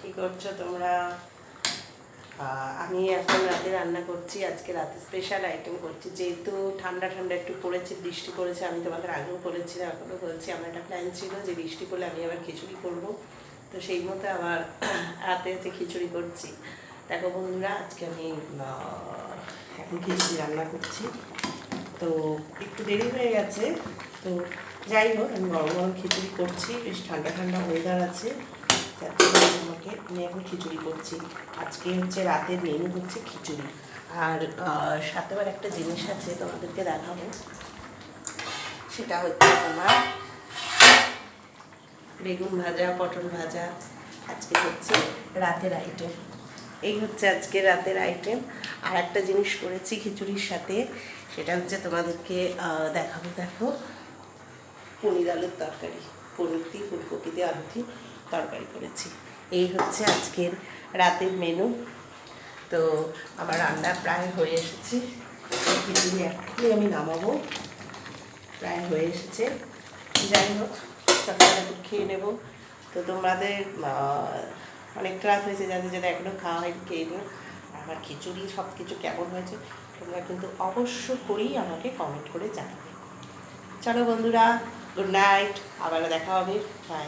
কী করছ তোমরা? আমি এখন রাতে রান্না করছি, আজকে রাতে স্পেশাল আইটেম করছি। যেহেতু ঠান্ডা ঠান্ডা একটু পড়েছে, বৃষ্টি পড়েছে, আমি তোমাদের আগেও বলেছিলাম এখনও বলছি, আমার একটা প্ল্যান ছিল যে বৃষ্টি পড়লে আমি আবার খিচুড়ি করব। তো সেই মতো আবার রাতে হচ্ছে খিচুড়ি করছি। দেখো বন্ধুরা, আজকে আমি এখন খিচুড়ি রান্না করছি। তো একটু দেরি হয়ে গেছে। তো যাই হোক, আমি গরম গরম খিচুড়ি করছি, বেশ ঠান্ডা ঠান্ডা ওয়েদার আছে। যাতে আমি খিচুড়ি করছি। আজকে হচ্ছে রাতের মেনু হচ্ছে খিচুড়ি। আর আহ, সাথে আবার একটা জিনিস আছে তোমাদেরকে দেখাবো। সেটা হচ্ছে তোমার বেগুন ভাজা পটল ভাজা। আজকে হচ্ছে রাতের আইটেম এই হচ্ছে আজকে রাতের আইটেম আর একটা জিনিস করেছি খিচুড়ির সাথে সেটা হচ্ছে তোমাদেরকে দেখাবো দেখো। পনির আলুর তরকারি। পনির দিয়ে ফুলকপি দিয়ে আলু দিয়ে তরকারি করেছি। এই হচ্ছে আজকের রাতের মেনু তো আমার রান্না প্রায় হয়ে এসেছে। খিচুড়ি একটু আমি নামাবো। প্রায় হয়ে এসেছে। যাই হোক সকালে খেয়ে নেব। তো তোমাদের অনেক রাত হয়েছে যাদের যাদের এখনও খাওয়া হয়নি, খেয়ে আর আমার খিচুড়ি সব কিছু কেমন হয়েছে, তোমরা কিন্তু অবশ্য করেই আমাকে কমেন্ট করে জানাবে। চলো বন্ধুরা গুড নাইট আবার দেখা হবে। বাই